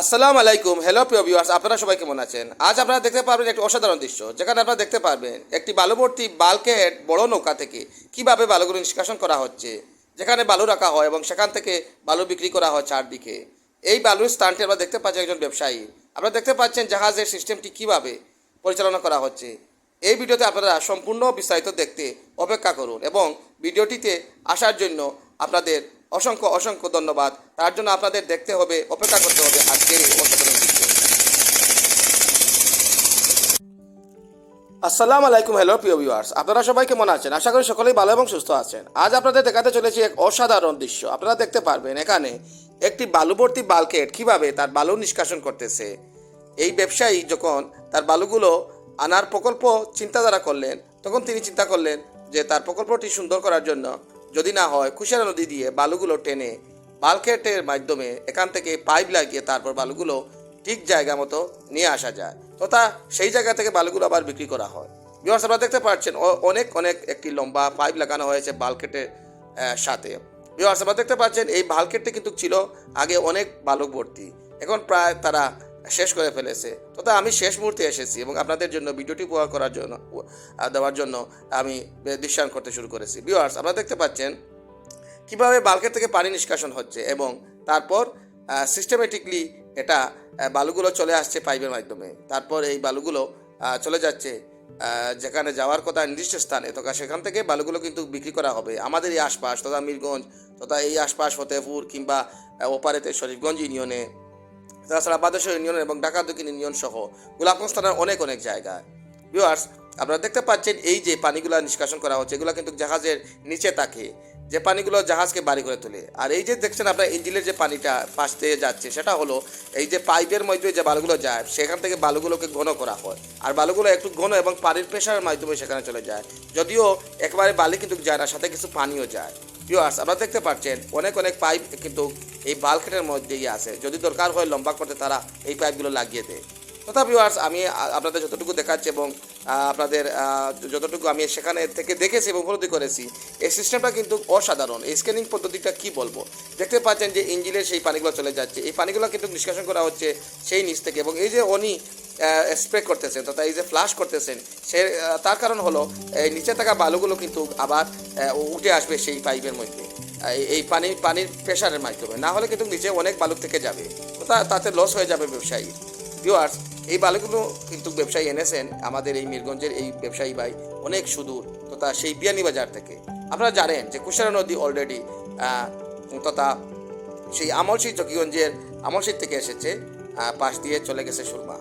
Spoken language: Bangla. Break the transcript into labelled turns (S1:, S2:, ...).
S1: আসসালামু আলাইকুম। হ্যালো প্রিয় ভিউয়ার্স আপনারা সবাই কেমন আছেন? আজ আপনারা দেখতে পারবেন একটি অসাধারণ দৃশ্য। যেখানে আপনারা দেখতে পারবেন একটি বালুভর্তি বালকেট বড় নৌকা থেকে কীভাবে বালুগুলো নিষ্কাশন করা হচ্ছে, যেখানে বালু রাখা হয় এবং সেখান থেকে বালু বিক্রি করা হয় চারদিকে। এই বালুর স্থানটি আমরা দেখতে পাচ্ছি একজন ব্যবসায়ী। আপনারা দেখতে পাচ্ছেন জাহাজের সিস্টেমটি কীভাবে পরিচালনা করা হচ্ছে। এই ভিডিওতে আপনারা সম্পূর্ণ বিস্তারিত দেখতে অপেক্ষা করুন এবং ভিডিওটিতে আসার জন্য আপনাদের অসংখ্য অসংখ্য ধন্যবাদ। তার জন্য আপনাদের দেখতে হবে, অপেক্ষা করতে হবে আজকের ভিডিও আসসালামু আলাইকুম হ্যালো প্রিয় ভিউয়ার্স আপনারা সবাই কেমন আছেন? আশা করি সকলেই ভালো এবং সুস্থ আছেন। আজ আপনাদের দেখাতে চলেছি এক অসাধারণ দৃশ্য। আপনারা দেখতে পারবেন এখানে একটি বালুভর্তি বালকেট কীভাবে তার বালু নিষ্কাশন করতেছে। এই ব্যবসায়ী যখন তার বালুগুলো আনার প্রকল্প চিন্তাধারা করলেন, তখন তিনি চিন্তা করলেন যে তার প্রকল্পটি সুন্দর করার জন্য যদি না হয় কুশারা নদী দিয়ে বালুগুলো টেনে বালকেটের মাধ্যমে এখান থেকে পাইপ লাগিয়ে তারপর বালুগুলো ঠিক জায়গা মতো নিয়ে আসা যায়। তথা সেই জায়গা থেকে বালুগুলো আবার বিক্রি করা হয়। বিভার্স আপনারা দেখতে পাচ্ছেন অনেক অনেক একটি লম্বা পাইপ লাগানো হয়েছে বালকেটের সাথে। বিভার্স আপনারা দেখতে পাচ্ছেন, এই বালকেটটি কিন্তু ছিল আগে অনেক বালক ভর্তি এখন প্রায় তারা শেষ করে ফেলেছে। তথা আমি শেষ মুহূর্তে এসেছি এবং আপনাদের জন্য ভিডিওটি উপহার করার জন্য দেওয়ার জন্য আমি দৃশ্যায়ন করতে শুরু করেছি। বিভার্স আপনারা দেখতে পাচ্ছেন কীভাবে বালকের থেকে পানি নিষ্কাশন হচ্ছে এবং তারপর সিস্টেমেটিকলি এটা বালুগুলো চলে আসছে পাইপের মাধ্যমে। তারপর এই বালুগুলো চলে যাচ্ছে যেখানে যাওয়ার কথা নির্দিষ্ট স্থানে। তো সেখান থেকে বালুগুলো কিন্তু বিক্রি করা হবে। আমাদের এই আশপাশ, তথা মিরগঞ্জ, তথা এই আশপাশ ফতেপুর কিংবা ওপারেতে শরীফগঞ্জ ইউনিয়নে তাছাড়া বাদেশ্বর ইউনিয়ন এবং ঢাকা দক্ষিণ ইউনিয়ন সহ গোলাপগঞ্জ থানার অনেক অনেক জায়গায় ভিউয়ার্স আপনারা দেখতে পাচ্ছেন এই যে পানিগুলো নিষ্কাশন করা হচ্ছে, এগুলো কিন্তু জাহাজের নিচে থাকে। যে পানিগুলো জাহাজকে বাড়ি করে তোলে। আর এই যে দেখছেন আপনার ইঞ্জিনের যে পানিটা পাশ দিয়ে যাচ্ছে, সেটা হলো এই যে পাইপের মধ্যে যে বালুগুলো যায়, সেখান থেকে বালুগুলোকে ঘন করা হয়। আর বালুগুলো একটু ঘন এবং পানির প্রেশারের মাধ্যমে সেখানে চলে যায়। যদিও একেবারে বালি কিন্তু যায় না, সাথে কিছু পানিও যায়। ভিউয়ার্স আপনারা দেখতে পাচ্ছেন, অনেক অনেক পাইপ কিন্তু এই বালকেটের মধ্যেই আছে। যদি দরকার হয় লম্বা করতে তারা এই পাইপগুলো লাগিয়ে দেয়। তথা ভিউয়ার্স আমি আপনাদের যতটুকু দেখাচ্ছি এবং আপনাদের যতটুকু আমি সেখানে থেকে দেখেছি এবং উপলব্ধি করেছি, এই সিস্টেমটা কিন্তু অসাধারণ। এই স্ক্যানিং পদ্ধতিটা কি বলব? দেখতে পাচ্ছেন যে ইঞ্জিনের সেই পানিগুলো চলে যাচ্ছে। এই পানিগুলো কিন্তু নিষ্কাশন করা হচ্ছে সেই নিচ থেকে এবং এই যে উনি স্প্রে করতেছেন, তথা এই যে ফ্লাশ করতেছেন, সে তার কারণ হলো, এই নিচে থাকা বালুগুলো কিন্তু আবার উঠে আসবে সেই পাইপের মধ্যে এই- পানি, পানির প্রেশারের মাধ্যমে। না হলে কিন্তু নিচে অনেক বালু থেকে যাবে তাতে লস হয়ে যাবে ব্যবসায়ী। ভিউয়ার্স এই বালুগুলো কিন্তু ব্যবসায়ী এনেছেন, আমাদের এই মিরগঞ্জের এই ব্যবসায়ী ভাই অনেক সুদূর, তথা সেই বিয়ানীবাজার থেকে। আপনারা জানেন যে কুশারা নদী অলরেডি তথা সেই আমলশি জকিগঞ্জের আমলশির থেকে এসেছে পাশ দিয়ে চলে গেছে সুরমা।